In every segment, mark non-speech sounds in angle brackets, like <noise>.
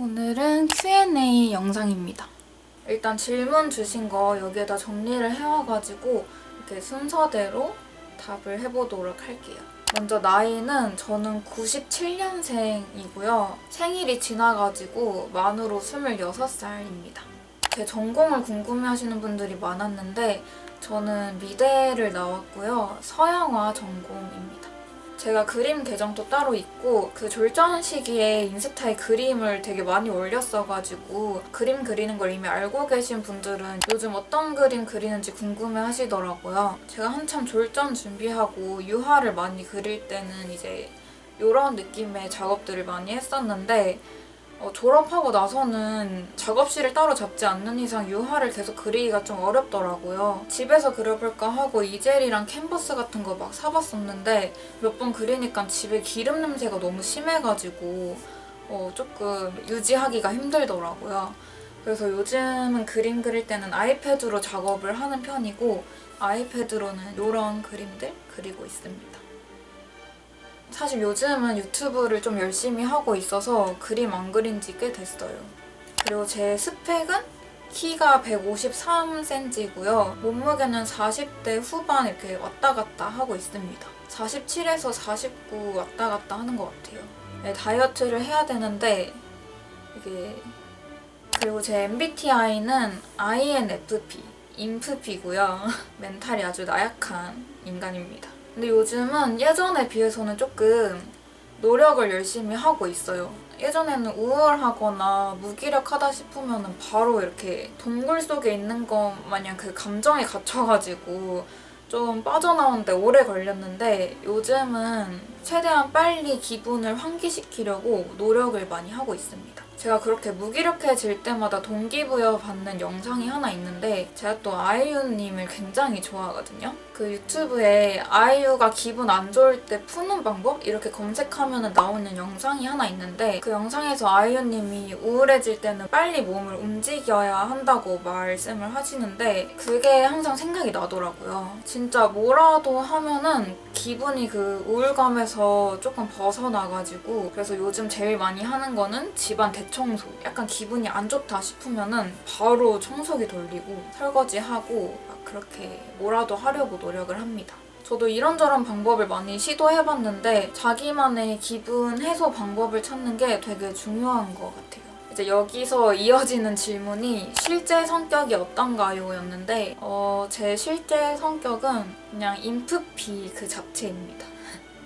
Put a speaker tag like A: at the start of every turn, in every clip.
A: 오늘은 Q&A 영상입니다. 일단 질문 주신 거 여기에다 정리를 해와가지고 이렇게 순서대로 답을 해보도록 할게요. 먼저 나이는 저는 97년생이고요. 생일이 지나가지고 만으로 26살입니다. 제 전공을 궁금해하시는 분들이 많았는데 저는 미대를 나왔고요. 서양화 전공입니다. 제가 그림 계정도 따로 있고 그 졸전 시기에 인스타에 그림을 되게 많이 올렸어가지고 그림 그리는 걸 이미 알고 계신 분들은 요즘 어떤 그림 그리는지 궁금해 하시더라고요. 제가 한참 졸전 준비하고 유화를 많이 그릴 때는 이제 이런 느낌의 작업들을 많이 했었는데 어, 졸업하고 나서는 작업실을 따로 잡지 않는 이상 유화를 계속 그리기가 좀 어렵더라고요. 집에서 그려볼까 하고 이젤이랑 캔버스 같은 거 막 사봤었는데 몇 번 그리니까 집에 기름 냄새가 너무 심해가지고 어, 조금 유지하기가 힘들더라고요. 그래서 요즘은 그림 그릴 때는 아이패드로 작업을 하는 편이고 아이패드로는 이런 그림들 그리고 있습니다. 사실 요즘은 유튜브를 좀 열심히 하고 있어서 그림 안 그린 지 꽤 됐어요. 그리고 제 스펙은 키가 153cm고요. 몸무게는 40대 후반 이렇게 왔다 갔다 하고 있습니다. 47에서 49 왔다 갔다 하는 것 같아요. 네, 다이어트를 해야 되는데 이게 그리고 제 MBTI는 INFP, 인프피고요. <laughs> 멘탈이 아주 나약한 인간입니다. 근데 요즘은 예전에 비해서는 조금 노력을 열심히 하고 있어요. 예전에는 우울하거나 무기력하다 싶으면 바로 이렇게 동굴 속에 있는 것 마냥 그 감정에 갇혀가지고 좀 빠져나오는데 오래 걸렸는데 요즘은 최대한 빨리 기분을 환기시키려고 노력을 많이 하고 있습니다. 제가 그렇게 무기력해질 때마다 동기부여 받는 영상이 하나 있는데 제가 또 아이유님을 굉장히 좋아하거든요. 그 유튜브에 아이유가 기분 안 좋을 때 푸는 방법 이렇게 검색하면 나오는 영상이 하나 있는데 그 영상에서 아이유님이 우울해질 때는 빨리 몸을 움직여야 한다고 말씀을 하시는데 그게 항상 생각이 나더라고요. 진짜 뭐라도 하면은 기분이 그 우울감에서 조금 벗어나가지고 그래서 요즘 제일 많이 하는 거는 집안 대청소. 약간 기분이 안 좋다 싶으면은 바로 청소기 돌리고 설거지하고 막 그렇게 뭐라도 하려고 노력을 합니다. 저도 이런저런 방법을 많이 시도해봤는데 자기만의 기분 해소 방법을 찾는 게 되게 중요한 것 같아요. 이제 여기서 이어지는 질문이 실제 성격이 어떤가요? 였는데 어, 제 실제 성격은 그냥 인프피 그 자체입니다.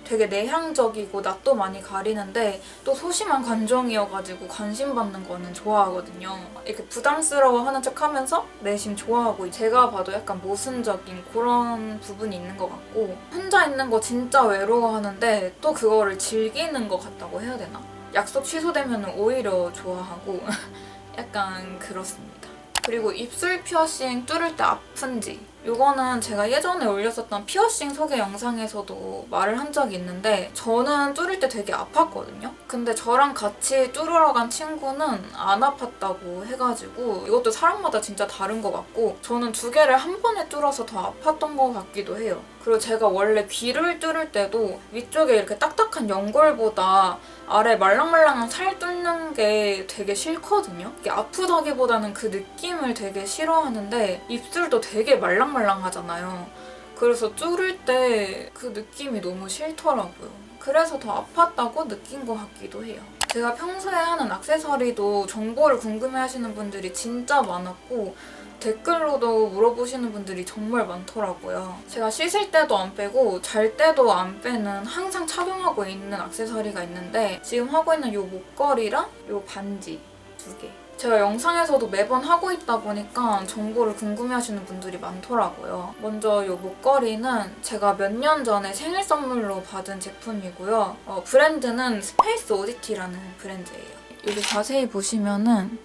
A: 되게 내향적이고 낯도 많이 가리는데 또 소심한 관종이어가지고 관심 받는 거는 좋아하거든요. 이렇게 부담스러워하는 척하면서 내심 좋아하고 제가 봐도 약간 모순적인 그런 부분이 있는 것 같고 혼자 있는 거 진짜 외로워하는데 또 그거를 즐기는 것 같다고 해야 되나? 약속 취소되면 오히려 좋아하고 <laughs> 약간 그렇습니다. 그리고 입술 피어싱 뚫을 때 아픈지 이거는 제가 예전에 올렸었던 피어싱 소개 영상에서도 말을 한 적이 있는데 저는 뚫을 때 되게 아팠거든요. 근데 저랑 같이 뚫으러 간 친구는 안 아팠다고 해가지고 이것도 사람마다 진짜 다른 것 같고 저는 두 개를 한 번에 뚫어서 더 아팠던 것 같기도 해요. 그리고 제가 원래 귀를 뚫을 때도 위쪽에 이렇게 딱딱한 연골보다 아래 말랑말랑한 살 뚫는 게 되게 싫거든요. 이게 아프다기보다는 그 느낌을 되게 싫어하는데 입술도 되게 말랑말랑하잖아요. 그래서 뚫을 때 그 느낌이 너무 싫더라고요. 그래서 더 아팠다고 느낀 것 같기도 해요. 제가 평소에 하는 액세서리도 정보를 궁금해 하시는 분들이 진짜 많았고 댓글로도 물어보시는 분들이 정말 많더라고요. 제가 씻을 때도 안 빼고 잘 때도 안 빼는 항상 착용하고 있는 액세서리가 있는데 지금 하고 있는 이 목걸이랑 이 반지 두 개. 제가 영상에서도 매번 하고 있다 보니까 정보를 궁금해하시는 분들이 많더라고요. 먼저 이 목걸이는 제가 몇 년 전에 생일 선물로 받은 제품이고요. 어, 브랜드는 스페이스 오디티라는 브랜드예요. 여기 자세히 보시면은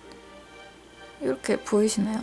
A: 이렇게 보이시나요?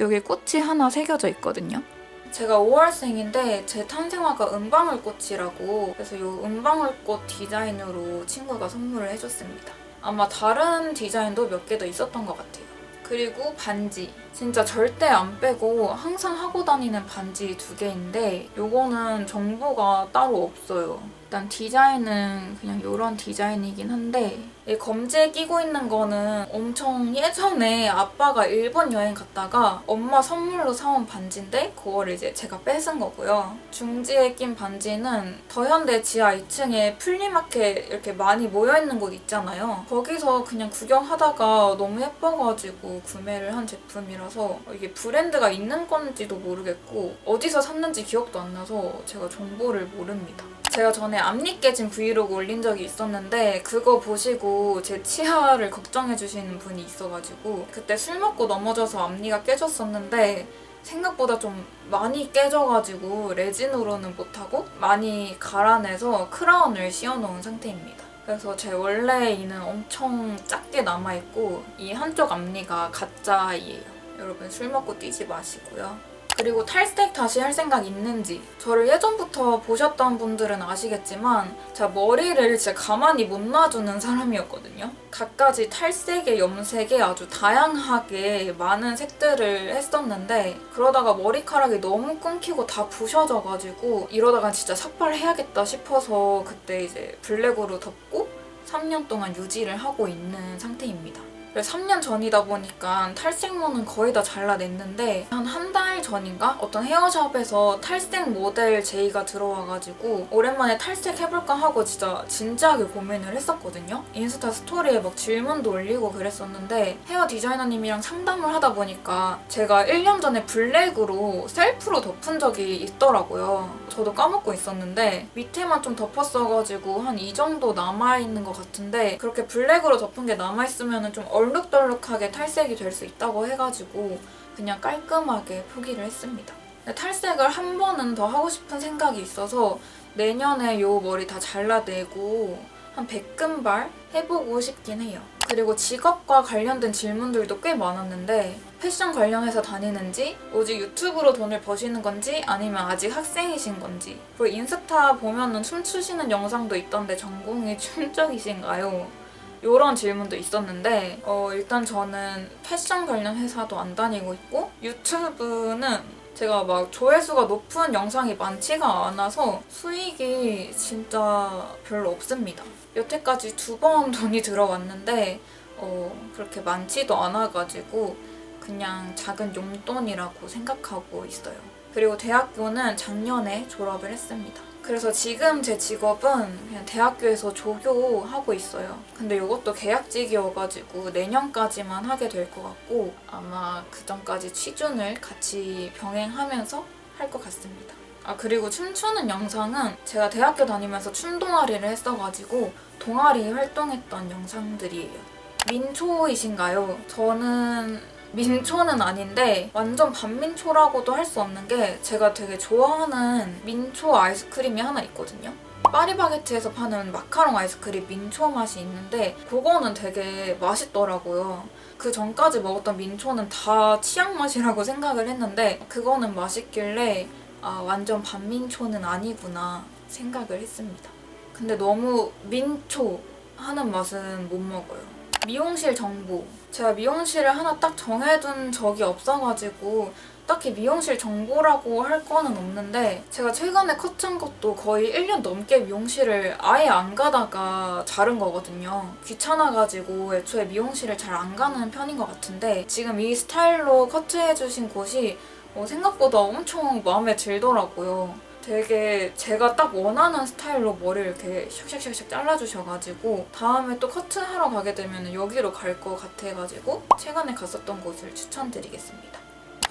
A: 여기 꽃이 하나 새겨져 있거든요. 제가 5월생인데 제 탄생화가 은방울꽃이라고 그래서 이 은방울꽃 디자인으로 친구가 선물을 해줬습니다. 아마 다른 디자인도 몇 개 더 있었던 것 같아요. 그리고 반지. 진짜 절대 안 빼고 항상 하고 다니는 반지 두 개인데 요거는 정보가 따로 없어요. 일단 디자인은 그냥 이런 디자인이긴 한데 이 검지에 끼고 있는 거는 엄청 예전에 아빠가 일본 여행 갔다가 엄마 선물로 사온 반지인데 그거를 이제 제가 뺏은 거고요. 중지에 낀 반지는 더현대 지하 2층에 플리마켓 이렇게 많이 모여있는 곳 있잖아요. 거기서 그냥 구경하다가 너무 예뻐가지고 구매를 한 제품이라서 이게 브랜드가 있는 건지도 모르겠고 어디서 샀는지 기억도 안 나서 제가 정보를 모릅니다. 제가 전에 앞니 깨진 브이로그 올린 적이 있었는데 그거 보시고 제 치아를 걱정해 주시는 분이 있어가지고 그때 술 먹고 넘어져서 앞니가 깨졌었는데 생각보다 좀 많이 깨져가지고 레진으로는 못하고 많이 갈아내서 크라운을 씌워놓은 상태입니다. 그래서 제 원래 이는 엄청 작게 남아있고 이 한쪽 앞니가 가짜이에요. 여러분 술 먹고 뛰지 마시고요. 그리고 탈색 다시 할 생각 있는지 저를 예전부터 보셨던 분들은 아시겠지만 제가 머리를 진짜 가만히 못 놔두는 사람이었거든요. 갖가지 탈색에 염색에 아주 다양하게 많은 색들을 했었는데 그러다가 머리카락이 너무 끊기고 다 부셔져가지고 이러다가 진짜 삭발해야겠다 싶어서 그때 이제 블랙으로 덮고 3년 동안 유지를 하고 있는 상태입니다. 3년 전이다 보니까 탈색모는 거의 다 잘라냈는데 한 한 달 전인가 어떤 헤어샵에서 탈색 모델 제의가 들어와가지고 오랜만에 탈색해볼까 하고 진짜 진지하게 고민을 했었거든요. 인스타 스토리에 막 질문도 올리고 그랬었는데 헤어 디자이너님이랑 상담을 하다 보니까 제가 1년 전에 블랙으로 셀프로 덮은 적이 있더라고요. 저도 까먹고 있었는데 밑에만 좀 덮었어가지고 한 이 정도 남아있는 것 같은데 그렇게 블랙으로 덮은 게 남아있으면 좀 얼 룩덜룩하게 탈색이 될 수 있다고 해가지고 그냥 깔끔하게 포기를 했습니다. 탈색을 한 번은 더 하고 싶은 생각이 있어서 내년에 요 머리 다 잘라내고 한 100금발 해보고 싶긴 해요. 그리고 직업과 관련된 질문들도 꽤 많았는데 패션 관련 회사 다니는지 오직 유튜브로 돈을 버시는 건지 아니면 아직 학생이신 건지 그리고 인스타 보면은 춤추시는 영상도 있던데 전공이 춤적이신가요? 이런 질문도 있었는데 어, 일단 저는 패션 관련 회사도 안 다니고 있고 유튜브는 제가 막 조회수가 높은 영상이 많지가 않아서 수익이 진짜 별로 없습니다. 여태까지 두 번 돈이 들어왔는데 어, 그렇게 많지도 않아가지고 그냥 작은 용돈이라고 생각하고 있어요. 그리고 대학교는 작년에 졸업을 했습니다. 그래서 지금 제 직업은 그냥 대학교에서 조교하고 있어요. 근데 이것도 계약직이어가지고 내년까지만 하게 될 것 같고 아마 그 전까지 취준을 같이 병행하면서 할 것 같습니다. 아 그리고 춤추는 영상은 제가 대학교 다니면서 춤 동아리를 했어가지고 동아리 활동했던 영상들이에요. 민초이신가요? 저는 민초는 아닌데 완전 반민초라고도 할 수 없는 게 제가 되게 좋아하는 민초 아이스크림이 하나 있거든요. 파리바게트에서 파는 마카롱 아이스크림 민초 맛이 있는데 그거는 되게 맛있더라고요. 그 전까지 먹었던 민초는 다 치약 맛이라고 <laughs> 생각을 했는데 그거는 맛있길래 아 완전 반민초는 아니구나 생각을 했습니다. 근데 너무 민초 하는 맛은 못 먹어요. 미용실 정보. 제가 미용실을 하나 딱 정해둔 적이 없어가지고 딱히 미용실 정보라고 할 거는 없는데 제가 최근에 커튼 것도 거의 1년 넘게 미용실을 아예 안 가다가 자른 거거든요. 귀찮아가지고 애초에 미용실을 잘 안 가는 편인 것 같은데 지금 이 스타일로 커트해주신 곳이 어, 생각보다 엄청 마음에 들더라고요. 되게 제가 딱 원하는 스타일로 머리를 이렇게 샥샥샥샥 잘라주셔가지고 다음에 또 커트하러 가게 되면 여기로 갈 것 같아가지고 최근에 갔었던 곳을 추천드리겠습니다.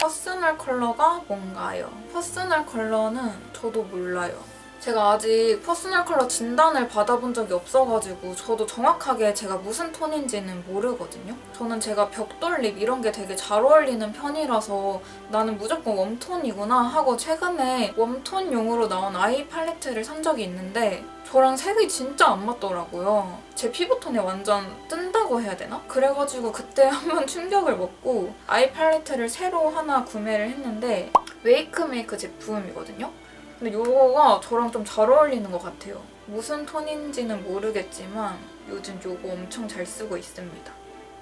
A: 퍼스널 컬러가 뭔가요? 퍼스널 컬러는 저도 몰라요. 제가 아직 퍼스널 컬러 진단을 받아본 적이 없어가지고 저도 정확하게 제가 무슨 톤인지는 모르거든요. 저는 제가 벽돌립 이런 게 되게 잘 어울리는 편이라서 나는 무조건 웜톤이구나 하고 최근에 웜톤용으로 나온 아이 팔레트를 산 적이 있는데 저랑 색이 진짜 안 맞더라고요. 제 피부톤에 완전 뜬다고 해야 되나? 그래가지고 그때 <laughs> 한번 충격을 먹고 아이 팔레트를 새로 하나 구매를 했는데 웨이크메이크 제품이거든요. 근데 이거가 저랑 좀 잘 어울리는 것 같아요. 무슨 톤인지는 모르겠지만 요즘 이거 엄청 잘 쓰고 있습니다.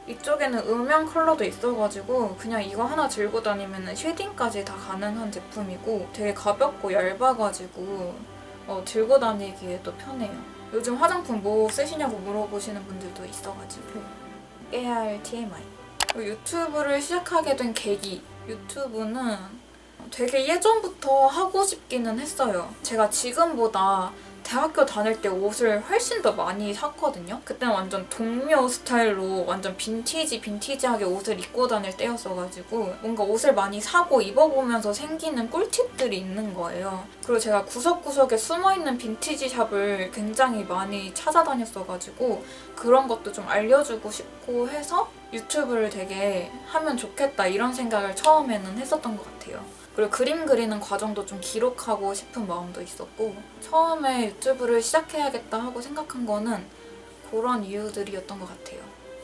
A: 이쪽에는 음영 컬러도 있어가지고 그냥 이거 하나 들고 다니면 쉐딩까지 다 가능한 제품이고 되게 가볍고 얇아가지고 어, 들고 다니기에도 편해요. 요즘 화장품 뭐 쓰시냐고 물어보시는 분들도 있어가지고 깨알 TMI. 유튜브를 시작하게 된 계기. 유튜브는 되게 예전부터 하고 싶기는 했어요. 제가 지금보다 대학교 다닐 때 옷을 훨씬 더 많이 샀거든요. 그때는 완전 동묘 스타일로 완전 빈티지 빈티지하게 옷을 입고 다닐 때였어가지고 뭔가 옷을 많이 사고 입어보면서 생기는 꿀팁들이 있는 거예요. 그리고 제가 구석구석에 숨어있는 빈티지 샵을 굉장히 많이 찾아다녔어가지고 그런 것도 좀 알려주고 싶고 해서 유튜브를 되게 하면 좋겠다 이런 생각을 처음에는 했었던 것 같아요. 그리고 그림 그리는 과정도 좀 기록하고 싶은 마음도 있었고 처음에 유튜브를 시작해야겠다 하고 생각한 거는 그런 이유들이었던 것 같아요.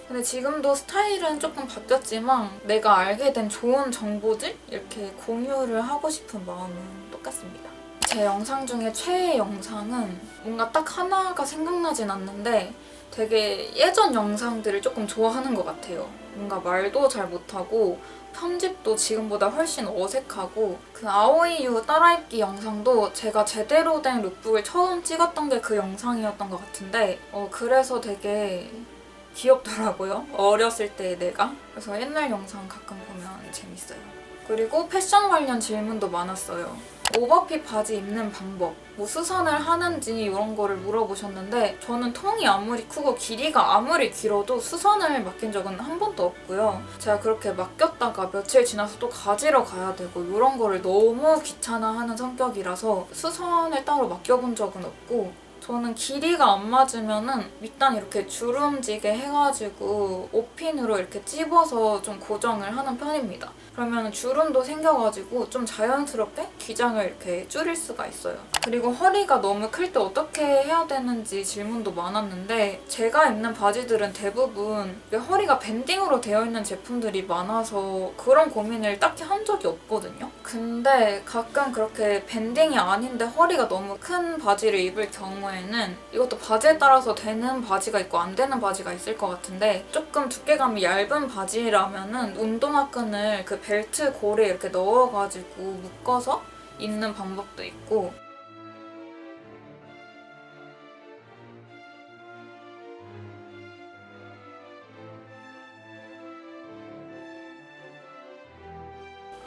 A: 근데 지금도 스타일은 조금 바뀌었지만 내가 알게 된 좋은 정보들 이렇게 공유를 하고 싶은 마음은 똑같습니다. 제 영상 중에 최애 영상은 뭔가 딱 하나가 생각나진 않는데 되게 예전 영상들을 조금 좋아하는 것 같아요. 뭔가 말도 잘 못하고 편집도 지금보다 훨씬 어색하고 그 아오이유 따라입기 영상도 제가 제대로 된 룩북을 처음 찍었던 게 그 영상이었던 것 같은데 어 그래서 되게 귀엽더라고요. 어렸을 때 내가. 그래서 옛날 영상 가끔 보면 재밌어요. 그리고 패션 관련 질문도 많았어요. 오버핏 바지 입는 방법, 뭐 수선을 하는지 이런 거를 물어보셨는데 저는 통이 아무리 크고 길이가 아무리 길어도 수선을 맡긴 적은 한 번도 없고요. 제가 그렇게 맡겼다가 며칠 지나서 또 가지러 가야 되고 이런 거를 너무 귀찮아하는 성격이라서 수선을 따로 맡겨본 적은 없고 저는 길이가 안 맞으면은 밑단 이렇게 주름지게 해가지고 옷핀으로 이렇게 찝어서 좀 고정을 하는 편입니다. 그러면 주름도 생겨가지고 좀 자연스럽게 기장을 이렇게 줄일 수가 있어요. 그리고 허리가 너무 클 때 어떻게 해야 되는지 질문도 많았는데 제가 입는 바지들은 대부분 허리가 밴딩으로 되어 있는 제품들이 많아서 그런 고민을 딱히 한 적이 없거든요. 근데 가끔 그렇게 밴딩이 아닌데 허리가 너무 큰 바지를 입을 경우에 는 이것도 바지에 따라서 되는 바지가 있고 안 되는 바지가 있을 것 같은데 조금 두께감이 얇은 바지라면은 운동화 끈을 그 벨트 고리에 이렇게 넣어가지고 묶어서 입는 방법도 있고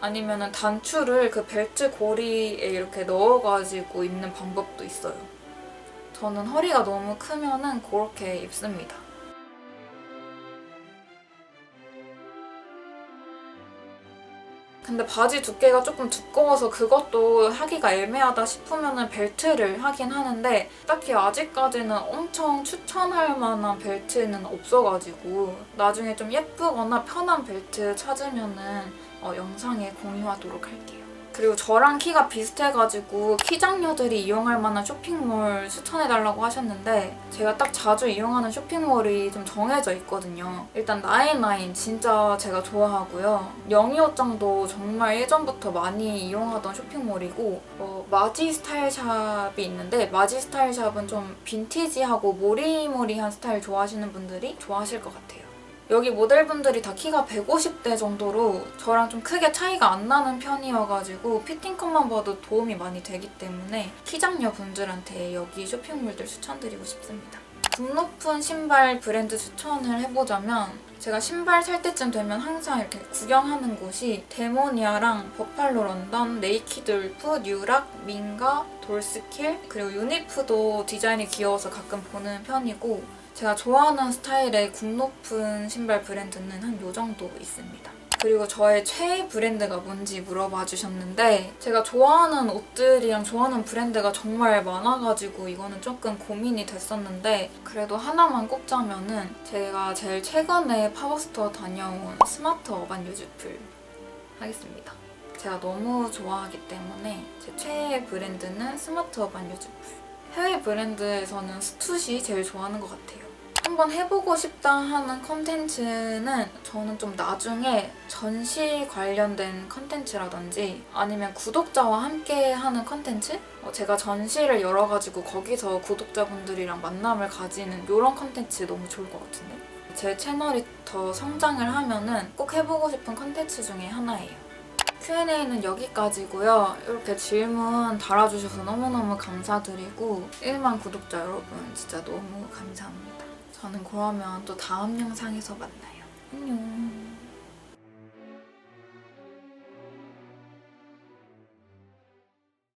A: 아니면은 단추를 그 벨트 고리에 이렇게 넣어가지고 입는 방법도 있어요. 저는 허리가 너무 크면은 그렇게 입습니다. 근데 바지 두께가 조금 두꺼워서 그것도 하기가 애매하다 싶으면은 벨트를 하긴 하는데 딱히 아직까지는 엄청 추천할 만한 벨트는 없어가지고 나중에 좀 예쁘거나 편한 벨트 찾으면 은 어, 영상에 공유하도록 할게요. 그리고 저랑 키가 비슷해가지고 키장녀들이 이용할 만한 쇼핑몰 추천해달라고 하셨는데 제가 딱 자주 이용하는 쇼핑몰이 좀 정해져 있거든요. 일단 나인나인 진짜 제가 좋아하고요. 영희옷장도 정말 예전부터 많이 이용하던 쇼핑몰이고 어, 마지 스타일샵이 있는데 마지 스타일샵은 좀 빈티지하고 모리모리한 스타일 좋아하시는 분들이 좋아하실 것 같아요. 여기 모델분들이 다 키가 150대 정도로 저랑 좀 크게 차이가 안 나는 편이어가지고 피팅컷만 봐도 도움이 많이 되기 때문에 키장녀 분들한테 여기 쇼핑몰들 추천드리고 싶습니다. 굽 높은 신발 브랜드 추천을 해보자면 제가 신발 살 때쯤 되면 항상 이렇게 구경하는 곳이 데모니아랑 버팔로 런던, 네이키드 울프, 뉴락, 민가, 돌스킬 그리고 유니프도 디자인이 귀여워서 가끔 보는 편이고 제가 좋아하는 스타일의 굽 높은 신발 브랜드는 한 요 정도 있습니다. 그리고 저의 최애 브랜드가 뭔지 물어봐 주셨는데 제가 좋아하는 옷들이랑 좋아하는 브랜드가 정말 많아가지고 이거는 조금 고민이 됐었는데 그래도 하나만 꼽자면은 제가 제일 최근에 파워스토어 다녀온 스마트 어반 유즈풀 하겠습니다. 제가 너무 좋아하기 때문에 제 최애 브랜드는 스마트 어반 유즈풀 해외 브랜드에서는 스투시 제일 좋아하는 것 같아요. 한번 해보고 싶다 하는 컨텐츠는 저는 좀 나중에 전시 관련된 컨텐츠라든지 아니면 구독자와 함께 하는 컨텐츠? 어, 제가 전시를 열어가지고 거기서 구독자분들이랑 만남을 가지는 이런 컨텐츠 너무 좋을 것 같은데 제 채널이 더 성장을 하면은 꼭 해보고 싶은 컨텐츠 중에 하나예요. Q&A는 여기까지고요. 이렇게 질문 달아주셔서 너무너무 감사드리고 1만 구독자 여러분 진짜 너무 감사합니다. 저는 그러면 또 다음 영상에서 만나요. 안녕.